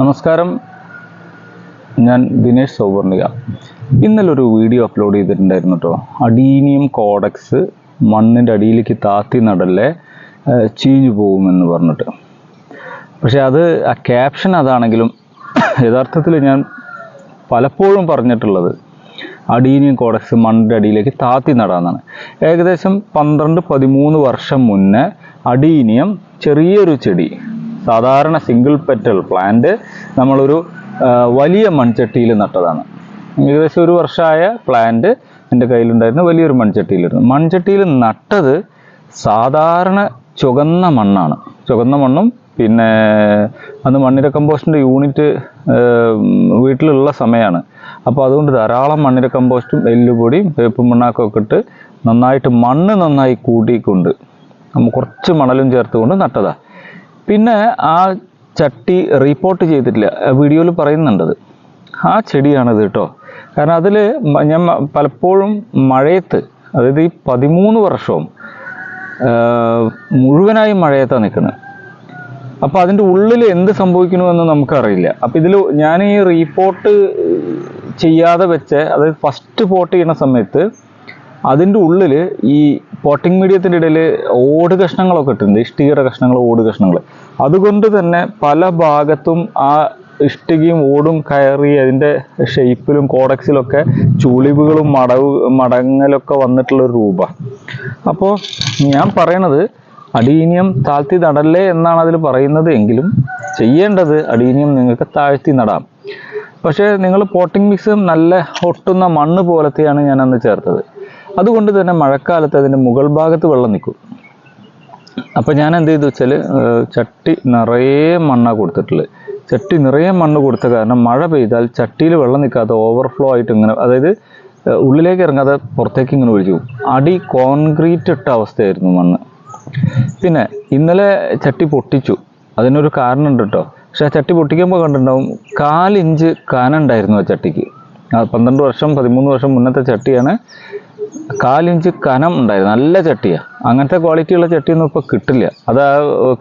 നമസ്കാരം. ഞാൻ ദിനേഷ് സൗവർണിക. ഇന്നലെ ഒരു വീഡിയോ അപ്ലോഡ് ചെയ്തിട്ടുണ്ടായിരുന്നു കേട്ടോ അഡീനിയം കോഡക്സ് മണ്ണിന്റെ അടിയിലേക്ക് താത്തി നടല്ലേ ചീഞ്ഞു പോകുമെന്ന് പറഞ്ഞിട്ട്. പക്ഷേ അത് ആ ക്യാപ്ഷൻ അതാണെങ്കിലും യഥാർത്ഥത്തിൽ ഞാൻ പലപ്പോഴും പറഞ്ഞിട്ടുള്ളത് അഡീനിയം കോഡക്സ് മണ്ണിന്റെ അടിയിലേക്ക് താത്തി നടാന്നാണ്. ഏകദേശം പന്ത്രണ്ട് പതിമൂന്ന് വർഷം മുന്നേ അഡീനിയം ചെറിയൊരു ചെടി സാധാരണ സിംഗിൾ പെറ്റൽ പ്ലാന്റ് നമ്മളൊരു വലിയ മൺചട്ടിയിൽ നട്ടതാണ്. ഏകദേശം ഒരു വർഷമായ പ്ലാന്റ് എന്റെ കയ്യിലുണ്ടായിരുന്നു വലിയൊരു മൺചട്ടിയിലിരുന്നു. മൺചട്ടിയിൽ നട്ടത് സാധാരണ ചുവന്ന മണ്ണാണ്. ചുവന്ന മണ്ണും പിന്നെ അന്ന് മണ്ണിര കമ്പോസ്റ്റിന്റെ യൂണിറ്റ് വീട്ടിലുള്ള സമയമാണ് അപ്പോൾ അതുകൊണ്ട് ധാരാളം മണ്ണിര കമ്പോസ്റ്റും എല്ലുപൊടിയും വേപ്പും മണ്ണാക്കും ഒക്കെ ഇട്ട് നന്നായിട്ട് മണ്ണ് നന്നായി കൂട്ടിക്കൊണ്ട് നമ്മൾ കുറച്ച് മണലും ചേർത്തുകൊണ്ട് നട്ടതാ. പിന്നെ ആ ചട്ടി റിപ്പോർട്ട് ചെയ്തിട്ടില്ല. വീഡിയോയിൽ പറയുന്നുണ്ടത് ആ ചെടിയാണത് കേട്ടോ. കാരണം അതിൽ ഞാൻ പലപ്പോഴും മഴയത്ത് അതായത് ഈ പതിമൂന്ന് വർഷവും മുഴുവനായി മഴയത്താണ് നിൽക്കുന്നത്. അപ്പോൾ അതിന്റെ ഉള്ളിൽ എന്ത് സംഭവിക്കണമെന്ന് നമുക്കറിയില്ല. അപ്പോൾ ഇതിൽ ഞാൻ ഈ റീപ്പോർട്ട് ചെയ്യാതെ വെച്ച് അതായത് ഫസ്റ്റ് പോട്ട് ചെയ്യുന്ന സമയത്ത് അതിന്റെ ഉള്ളിൽ ഈ പോട്ടിംഗ് മീഡിയത്തിന്റെ ഇടയിൽ ഓട് കഷ്ണങ്ങളൊക്കെ ഇട്ടിട്ടുണ്ട്. ഇഷ്ടികയുടെ കഷ്ണങ്ങൾ ഓട് കഷ്ണങ്ങൾ. അതുകൊണ്ട് തന്നെ പല ഭാഗത്തും ആ ഇഷ്ടികയും ഓടും കയറി അതിന്റെ ഷേപ്പിലും കോഡക്സിലൊക്കെ ചുളിവുകളും മടവ് മടങ്ങലൊക്കെ വന്നിട്ടുള്ള ഒരു രൂപ അപ്പോൾ ഞാൻ പറയണത് അടീനിയം താഴ്ത്തി നടല്ലേ എന്നാണ് അതിൽ പറയുന്നത് എങ്കിലും ചെയ്യേണ്ടത് അടീനിയം നിങ്ങൾക്ക് താഴ്ത്തി നടാം. പക്ഷേ നിങ്ങൾ പോട്ടിംഗ് മിക്സ് നല്ല ഒട്ടുന്ന മണ്ണ് പോലത്തെയാണ് ഞാൻ അന്ന് ചേർത്തത്. അതുകൊണ്ട് തന്നെ മഴക്കാലത്ത് അതിന്റെ മുകൾ ഭാഗത്ത് വെള്ളം നിൽക്കും. അപ്പോൾ ഞാൻ എന്ത് ചെയ്തു വെച്ചാൽ ചട്ടി നിറയെ മണ്ണാണ് കൊടുത്തിട്ടുള്ളത്. ചട്ടി നിറയെ മണ്ണ് കൊടുത്ത കാരണം മഴ പെയ്താൽ ചട്ടിയിൽ വെള്ളം നിൽക്കാതെ ഓവർഫ്ലോ ആയിട്ട് ഇങ്ങനെ അതായത് ഉള്ളിലേക്ക് ഇറങ്ങാതെ പുറത്തേക്ക് ഇങ്ങനെ ഒഴിച്ചു അടി കോൺക്രീറ്റ് ഇട്ട അവസ്ഥയായിരുന്നു മണ്ണ്. പിന്നെ ഇന്നലെ ചട്ടി പൊട്ടിച്ചു. അതിനൊരു കാരണമുണ്ട് കേട്ടോ. പക്ഷെ ആ ചട്ടി പൊട്ടിക്കുമ്പോൾ കണ്ടിട്ടുണ്ടാവും കാലിഞ്ച് കനമുണ്ടായിരുന്നു ആ ചട്ടിക്ക്. പന്ത്രണ്ട് വർഷം പതിമൂന്ന് വർഷം മുന്നത്തെ ചട്ടിയാണ് കാലിഞ്ച് കനം ഉണ്ടായിരുന്നു. നല്ല ചട്ടിയാണ് അങ്ങനത്തെ ക്വാളിറ്റിയുള്ള ചട്ടിയൊന്നും ഇപ്പോൾ കിട്ടില്ല. അത് ആ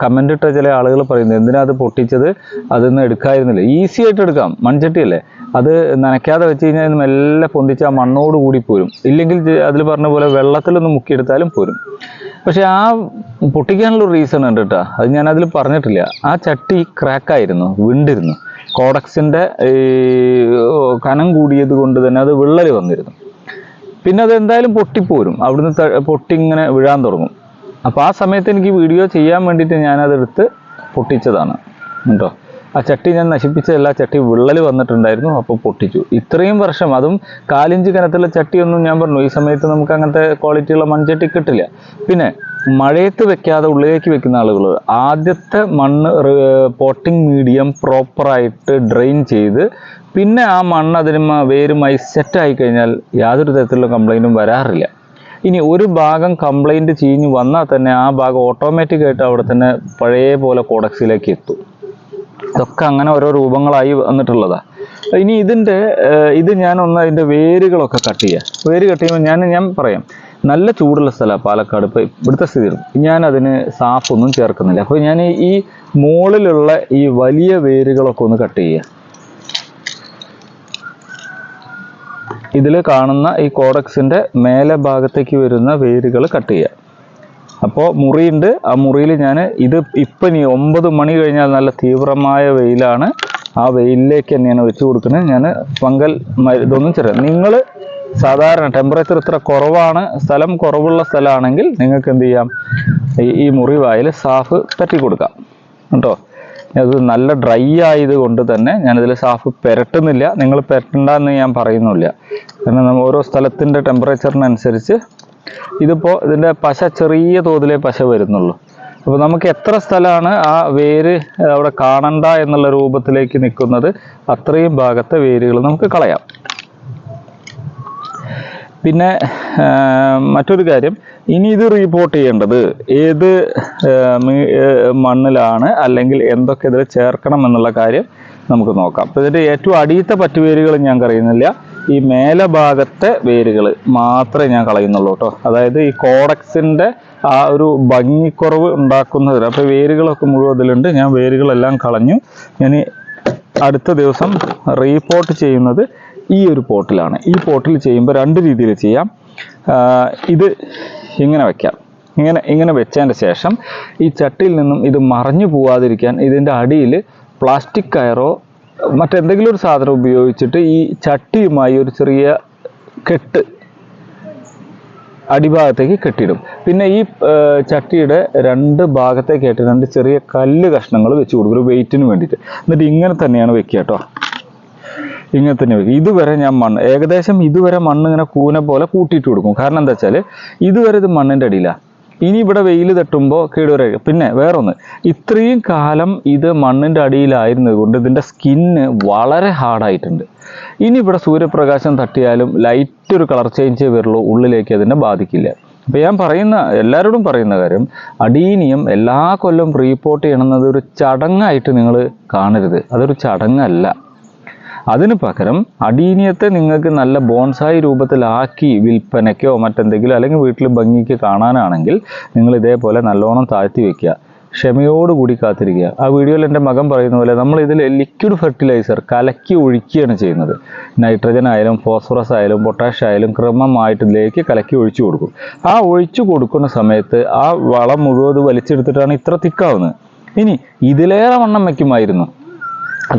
കമന്റ് ഇട്ട ചില ആളുകൾ പറയുന്നത് എന്തിനാ അത് പൊട്ടിച്ചത്? അതൊന്നും എടുക്കായിരുന്നില്ല ഈസി ആയിട്ട് എടുക്കാം. മൺചട്ടിയല്ലേ? അത് നനയ്ക്കാതെ വെച്ച് കഴിഞ്ഞാൽ മെല്ലെ പൊന്തിച്ച് ആ മണ്ണോട് കൂടി പോരും. ഇല്ലെങ്കിൽ അതിൽ പറഞ്ഞ പോലെ വെള്ളത്തിലൊന്ന് മുക്കിയെടുത്താലും പോരും. പക്ഷെ ആ പൊട്ടിക്കാനുള്ള റീസൺ ഉണ്ട് കേട്ടോ അത് ഞാൻ അതിൽ പറഞ്ഞിട്ടില്ല. ആ ചട്ടി ക്രാക്കായിരുന്നു വിണ്ടിരുന്നു. കോഡക്സിന്റെ ഈ കനം കൂടിയത് കൊണ്ട് തന്നെ അത് വിള്ളൽ വന്നിരുന്നു. പിന്നെ അത് എന്തായാലും പൊട്ടിപ്പോരും. അവിടുന്ന് പൊട്ടി ഇങ്ങനെ വീഴാൻ തുടങ്ങും. അപ്പോൾ ആ സമയത്ത് എനിക്ക് വീഡിയോ ചെയ്യാൻ വേണ്ടിയിട്ട് ഞാനതെടുത്ത് പൊട്ടിച്ചതാണ്. കേട്ടോ ആ ചട്ടി ഞാൻ നശിപ്പിച്ചതല്ല ചട്ടി വിള്ളൽ വന്നിട്ടുണ്ടായിരുന്നു അപ്പോൾ പൊട്ടിച്ചു. ഇത്രയും വർഷം അതും കാലിഞ്ച് കനത്തുള്ള ചട്ടിയൊന്നും ഞാൻ പറഞ്ഞു. ഈ സമയത്ത് നമുക്ക് അങ്ങനത്തെ ക്വാളിറ്റിയുള്ള മൺചട്ടി കിട്ടില്ല. പിന്നെ മഴയത്ത് വെക്കാതെ ഉള്ളിലേക്ക് വെക്കുന്ന ആളുകൾ ആദ്യത്തെ മണ്ണ് പോട്ടിംഗ് മീഡിയം പ്രോപ്പറായിട്ട് ഡ്രെയിൻ ചെയ്ത് പിന്നെ ആ മണ്ണ് അതിന് വേരുമായി സെറ്റായി കഴിഞ്ഞാൽ യാതൊരു തരത്തിലുള്ള കംപ്ലൈന്റും വരാറില്ല. ഇനി ഒരു ഭാഗം കംപ്ലൈന്റ് ചീഞ്ഞ് വന്നാൽ തന്നെ ആ ഭാഗം ഓട്ടോമാറ്റിക്കായിട്ട് അവിടെ തന്നെ പഴയ പോലെ കോഡക്സിലേക്ക് എത്തും. ഇതൊക്കെ അങ്ങനെ ഓരോ രൂപങ്ങളായി വന്നിട്ടുള്ളതാണ് ഇനി ഇതിന്റെ ഇത് ഞാൻ ഒന്ന് അതിന്റെ വേരുകളൊക്കെ കട്ട് ചെയ്യാം. വേര് കട്ട് ചെയ്യുമ്പോൾ ഞാൻ ഞാൻ പറയാം. നല്ല ചൂടുള്ള സ്ഥലമാണ് പാലക്കാട്. ഇപ്പോൾ ഇവിടുത്തെ സ്ഥിതി ഞാൻ അതിന് സാഫൊന്നും ചേർക്കുന്നില്ല. അപ്പോൾ ഞാൻ ഈ- മുകളിലുള്ള ഈ വലിയ വേരുകളൊക്കെ ഒന്ന് കട്ട് ചെയ്യുക ഇതിൽ കാണുന്ന ഈ കോഡക്സിന്റെ മേലെ ഭാഗത്തേക്ക് വരുന്ന വേരുകൾ കട്ട് ചെയ്യുക അപ്പോൾ മുറിയുണ്ട്. ആ മുറിയിൽ ഞാൻ ഇത് ഇപ്പം ഇനി ഒമ്പത് മണി കഴിഞ്ഞാൽ നല്ല തീവ്രമായ വെയിലാണ്. ആ വെയിലിലേക്ക് തന്നെയാണ് വെച്ച് കൊടുക്കുന്നത്. ഞാൻ പങ്കൽ ഇതൊന്നും ചെറിയ നിങ്ങൾ സാധാരണ ടെമ്പറേച്ചർ ഇത്ര കുറവാണ് സ്ഥലം കുറവുള്ള സ്ഥലമാണെങ്കിൽ നിങ്ങൾക്ക് എന്ത് ചെയ്യാം? ഈ- മുറിവായിൽ മുറി വായിൽ സാഫ് തട്ടി കൊടുക്കാം. കേട്ടോ? അത് നല്ല ഡ്രൈ ആയത് കൊണ്ട് തന്നെ ഞാനിതിൽ സാഫ് പെരട്ടുന്നില്ല. നിങ്ങൾ പെരട്ടണ്ടെന്ന് ഞാൻ പറയുന്നില്ല. കാരണം നമ്മൾ ഓരോ സ്ഥലത്തിന്റെ ടെമ്പറേച്ചറിനനുസരിച്ച് ഇതിപ്പോൾ ഇതിന്റെ പശ ചെറിയ തോതിലേ പശ വരുന്നുള്ളൂ. അപ്പോൾ നമുക്ക് എത്ര സ്ഥലമാണ് ആ വേര് അവിടെ കാണണ്ട എന്നുള്ള രൂപത്തിലേക്ക് നിൽക്കുന്നത് അത്രയും ഭാഗത്തെ വേരുകൾ നമുക്ക് കളയാം. പിന്നെ മറ്റൊരു കാര്യം ഇനി ഇത് റിപ്പോർട്ട് ചെയ്യേണ്ടത് ഏത് മണ്ണിലാണ് അല്ലെങ്കിൽ എന്തൊക്കെ ഇതിൽ ചേർക്കണം എന്നുള്ള കാര്യം നമുക്ക് നോക്കാം. അപ്പോൾ ഇതിന്റെ ഏറ്റവും അടിയത്തെ പറ്റുവേരുകൾ ഞാൻ കറിയുന്നില്ല ഈ മേലെ ഭാഗത്തെ വേരുകൾ മാത്രമേ ഞാൻ കളയുന്നുള്ളൂ കേട്ടോ. അതായത് ഈ കോഡക്സിന്റെ ആ ഒരു ഭംഗിക്കുറവ് ഉണ്ടാക്കുന്നതിൽ അപ്പോൾ വേരുകളൊക്കെ മുഴുവൻ അതിലുണ്ട് ഞാൻ വേരുകളെല്ലാം കളഞ്ഞു. ഞാൻ അടുത്ത ദിവസം റീപോർട്ട് ചെയ്യുന്നത് ഈ ഒരു പോർട്ടലാണ് ഈ പോട്ടിൽ ചെയ്യുമ്പോൾ രണ്ട് രീതിയിൽ ചെയ്യാം. ഇത് ഇങ്ങനെ വെക്കാം. ഇങ്ങനെ ഇങ്ങനെ വെച്ചതിന്റെ ശേഷം ഈ ചട്ടിയിൽ നിന്നും ഇത് മറഞ്ഞു പോവാതിരിക്കാൻ ഇതിന്റെ അടിയിൽ പ്ലാസ്റ്റിക് കയറോ മറ്റെന്തെങ്കിലും ഒരു സാധനം ഉപയോഗിച്ചിട്ട് ഈ ചട്ടിയുമായി ഒരു ചെറിയ കെട്ട് അടിഭാഗത്തേക്ക് കെട്ടിയിടും. പിന്നെ ഈ ചട്ടിയുടെ രണ്ട് ഭാഗത്തേക്കായിട്ട് രണ്ട് ചെറിയ കല്ല് കഷ്ണങ്ങൾ വെച്ച് കൊടുക്കും ഒരു വെയിറ്റിന് വേണ്ടിയിട്ട്. എന്നിട്ട് ഇങ്ങനെ തന്നെയാണ് വെക്കുക കേട്ടോ. ഇങ്ങനെ തന്നെ ഇതുവരെ ഞാൻ മണ്ണ് ഏകദേശം ഇതുവരെ മണ്ണ് ഇങ്ങനെ കൂന പോലെ കൂട്ടിയിട്ട് കൊടുക്കും. കാരണം എന്താ വെച്ചാൽ ഇതുവരെ ഇത് മണ്ണിന്റെ അടിയിലാണ് ഇനി ഇവിടെ വെയിൽ തട്ടുമ്പോൾ കേടുവരെ. പിന്നെ വേറൊന്ന് ഇത്രയും കാലം ഇത് മണ്ണിന്റെ അടിയിലായിരുന്നത് കൊണ്ട് ഇതിന്റെ സ്കിന്ന് വളരെ ഹാർഡായിട്ടുണ്ട് ഇനി ഇവിടെ സൂര്യപ്രകാശം തട്ടിയാലും ലൈറ്റ് ഒരു കളർ ചേഞ്ച് വരുള്ളൂ ഉള്ളിലേക്ക് അതിനെ ബാധിക്കില്ല. അപ്പോൾ ഞാൻ പറയുന്ന എല്ലാവരോടും പറയുന്ന കാര്യം അടീനിയം എല്ലാ കൊല്ലം റീപ്പോർട്ട് ചെയ്യണമെന്നത് ഒരു ചടങ്ങായിട്ട് നിങ്ങൾ കാണരുത്. അതൊരു ചടങ്ങല്ല. അതിന് പകരം അടീനിയത്തെ നിങ്ങൾക്ക് നല്ല ബോൺസായി രൂപത്തിലാക്കി വിൽപ്പനയ്ക്കോ മറ്റെന്തെങ്കിലും അല്ലെങ്കിൽ വീട്ടിൽ ഭംഗിക്ക് കാണാനാണെങ്കിൽ നിങ്ങൾ ഇതേപോലെ നല്ലോണം താഴ്ത്തി വെക്കുക. ക്ഷമയോടുകൂടി കാത്തിരിക്കുക. ആ വീഡിയോയിൽ എന്റെ മകൻ പറയുന്ന പോലെ നമ്മൾ ഇതിൽ ലിക്വിഡ് ഫെർട്ടിലൈസർ കലക്കി ഒഴിക്കുകയാണ് ചെയ്യുന്നത്. നൈട്രജൻ ആയാലും ഫോസ്ഫറസ് ആയാലും പൊട്ടാഷ് ആയാലും ക്രമമായിട്ട് ഇതിലേക്ക് കലക്കി ഒഴിച്ചു കൊടുക്കും. ആ ഒഴിച്ചു കൊടുക്കുന്ന സമയത്ത് ആ വളം മുഴുവൻ വലിച്ചെടുത്തിട്ടാണ് ഇത്ര തിക്കാവുന്നത്. ഇനി ഇതിലേറെ വണ്ണം വയ്ക്കുമായിരുന്നു.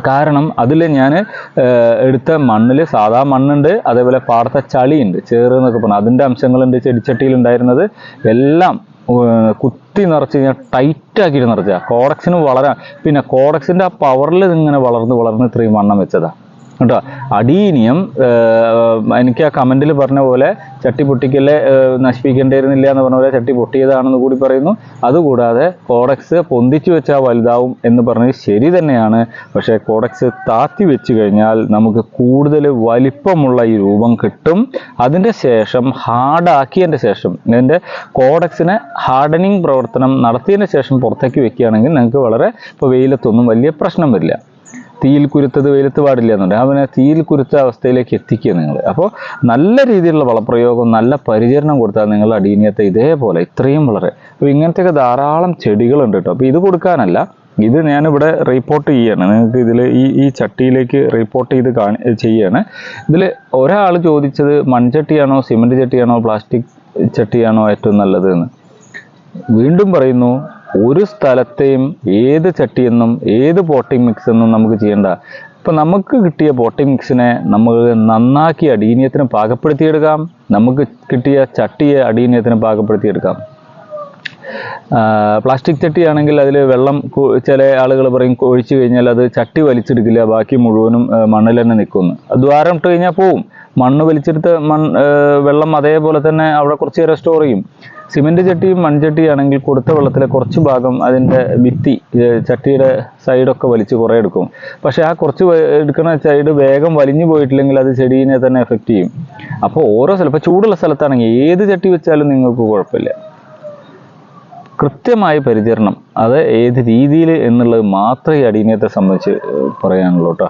കാരണം അതിൽ ഞാൻ എടുത്ത മണ്ണിൽ സാധാ മണ്ണുണ്ട് അതേപോലെ പാടത്തെ ചളിയുണ്ട് ചേറ് എന്നൊക്കെ പറഞ്ഞു. അതിന്റെ അംശങ്ങളുണ്ട് ചെടിച്ചട്ടിയിൽ ഉണ്ടായിരുന്നത്. എല്ലാം കുത്തി നിറച്ച് കഴിഞ്ഞാൽ ടൈറ്റ് ആക്കിയിട്ട് നിറച്ച കോഡക്സിന് വളരാൻ പിന്നെ കോഡക്സിന്റെ ആ പവറിൽ ഇങ്ങനെ വളർന്ന് വളർന്ന് ഇത്രയും വണ്ണം വെച്ചതാ. കേട്ടോ അടിയിനിയും എനിക്ക് ആ കമന്റിൽ പറഞ്ഞ പോലെ ചട്ടി പൊട്ടിക്കല്ലേ ഏർ നശിപ്പിക്കേണ്ടിയിരുന്നില്ല എന്ന് പറഞ്ഞ പോലെ ചട്ടി പൊട്ടിയതാണെന്ന് കൂടി പറയുന്നു. അതുകൂടാതെ കോഡക്സ് പൊന്തിച്ചു വെച്ചാൽ വലുതാവും എന്ന് പറഞ്ഞത് ശരി തന്നെയാണ്. പക്ഷേ കോഡക്സ് താത്തി വെച്ച് കഴിഞ്ഞാൽ നമുക്ക് കൂടുതൽ വലിപ്പമുള്ള ഈ രൂപം കിട്ടും. അതിന്റെ ശേഷം ഹാർഡാക്കിയതിന്റെ ശേഷം ഇതിന്റെ കോഡക്സിനെ ഹാർഡനിങ് പ്രവർത്തനം നടത്തിയതിന് ശേഷം പുറത്തേക്ക് വെക്കുകയാണെങ്കിൽ നിങ്ങൾക്ക് വളരെ ഇപ്പോൾ വെയിലത്തൊന്നും വലിയ പ്രശ്നം വരില്ല. തീയിൽ കുരുത്തത് വെയിലത്ത് പാടില്ല എന്നുണ്ട്. അവനെ തീയിൽ കുരുത്ത അവസ്ഥയിലേക്ക് എത്തിക്കുക നിങ്ങൾ അപ്പോൾ നല്ല രീതിയിലുള്ള വളപ്രയോഗം നല്ല പരിചരണം കൊടുത്താൽ നിങ്ങൾ അടീനിയത്തെ ഇതേപോലെ ഇത്രയും വളരെ. അപ്പോൾ ഇങ്ങനത്തെയൊക്കെ ധാരാളം ചെടികളുണ്ട് കേട്ടോ. അപ്പോൾ ഇത് കൊടുക്കാനല്ല ഇത് ഞാനിവിടെ റിപ്പോർട്ട് ചെയ്യാണ്. നിങ്ങൾക്ക് ഇതിൽ ഈ ഈ ചട്ടിയിലേക്ക് റിപ്പോർട്ട് ചെയ്ത് കാണി ചെയ്യാണ്. ഇതിൽ ഒരാൾ ചോദിച്ചത് മൺചട്ടിയാണോ സിമന്റ് ചട്ടിയാണോ പ്ലാസ്റ്റിക് ചട്ടിയാണോ ഏറ്റവും നല്ലത് എന്ന് വീണ്ടും പറയുന്നു ഒരു സ്ഥലത്തെയും ഏത് ചട്ടിയെന്നും ഏത് പോട്ടിംഗ് മിക്സ് എന്നും നമുക്ക് ചെയ്യേണ്ട. ഇപ്പം നമുക്ക് കിട്ടിയ പോട്ടിംഗ് മിക്സിനെ നമ്മൾ നന്നാക്കി അടീനിയത്തിന് പാകപ്പെടുത്തിയെടുക്കാം. നമുക്ക് കിട്ടിയ ചട്ടിയെ അടീനിയത്തിന് പാകപ്പെടുത്തിയെടുക്കാം. പ്ലാസ്റ്റിക് ചട്ടിയാണെങ്കിൽ അതിൽ വെള്ളം ചില ആളുകൾ പറയും ഒഴിച്ചു കഴിഞ്ഞാൽ അത് ചട്ടി വലിച്ചെടുക്കില്ല ബാക്കി മുഴുവനും മണ്ണിൽ തന്നെ നിൽക്കുന്നു. ദ്വാരം ഇട്ട് കഴിഞ്ഞാൽ പോവും. മണ്ണ് വലിച്ചെടുത്ത് മൺ വെള്ളം അതേപോലെ തന്നെ അവിടെ കുറച്ച് നേരം സ്റ്റോർ ചെയ്യും. സിമെന്റ് ചട്ടിയും മൺചട്ടിയാണെങ്കിൽ കൊടുത്ത വെള്ളത്തിലെ കുറച്ച് ഭാഗം അതിന്റെ ഭിത്തി ചട്ടിയുടെ സൈഡൊക്കെ വലിച്ച് കുറേ എടുക്കും. പക്ഷേ ആ കുറച്ച് എടുക്കുന്ന സൈഡ് വേഗം വലിഞ്ഞു പോയിട്ടില്ലെങ്കിൽ അത് ചെടീനെ തന്നെ എഫക്റ്റ് ചെയ്യും. അപ്പോൾ ഓരോ സ്ഥലം ഇപ്പോൾ ചൂടുള്ള സ്ഥലത്താണെങ്കിൽ ഏത് ചട്ടി വെച്ചാലും നിങ്ങൾക്ക് കുഴപ്പമില്ല. കൃത്യമായ പരിചരണം അത് ഏത് രീതിയിൽ എന്നുള്ളത് മാത്രമേ ഈ അടിമയത്തെ സംബന്ധിച്ച് പറയാനുള്ളൂ കേട്ടോ.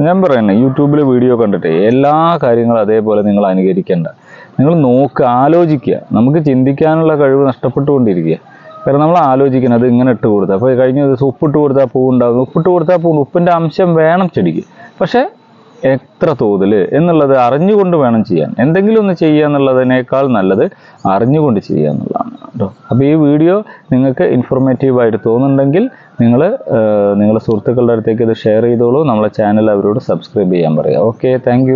ഞാൻ പറയുന്നത് യൂട്യൂബിൽ വീഡിയോ കണ്ടിട്ട് എല്ലാ കാര്യങ്ങളും അതേപോലെ നിങ്ങൾ അനുകരിക്കേണ്ട. നിങ്ങൾ നോക്ക് ആലോചിക്കുക. നമുക്ക് ചിന്തിക്കാനുള്ള കഴിവ് നഷ്ടപ്പെട്ടുകൊണ്ടിരിക്കുക. കാരണം നമ്മൾ ആലോചിക്കണം അത് ഇങ്ങനെ ഇട്ട് കൊടുത്താൽ അപ്പോൾ കഴിഞ്ഞ ദിവസം ഉപ്പിട്ട് കൊടുത്താൽ പൂവുണ്ടാകും. ഉപ്പിട്ട് കൊടുത്താൽ പൂ ഉപ്പിന്റെ അംശം വേണം ചെടിക്ക്. പക്ഷേ എത്ര തോതിൽ എന്നുള്ളത് അറിഞ്ഞുകൊണ്ട് വേണം ചെയ്യാൻ. എന്തെങ്കിലും ഒന്ന് ചെയ്യുക എന്നുള്ളതിനേക്കാൾ നല്ലത് അറിഞ്ഞുകൊണ്ട് ചെയ്യുക എന്നുള്ളതാണ് കേട്ടോ. അപ്പോൾ ഈ വീഡിയോ നിങ്ങൾക്ക് ഇൻഫോർമേറ്റീവ് ആയിട്ട് തോന്നുന്നുണ്ടെങ്കിൽ നിങ്ങൾ നിങ്ങളുടെ സുഹൃത്തുക്കളുടെ അടുത്തേക്ക് ഇത് ഷെയർ ചെയ്തോളൂ. നമ്മളെ ചാനൽ അവരോട് സബ്സ്ക്രൈബ് ചെയ്യാൻ പറയുക. Okay thank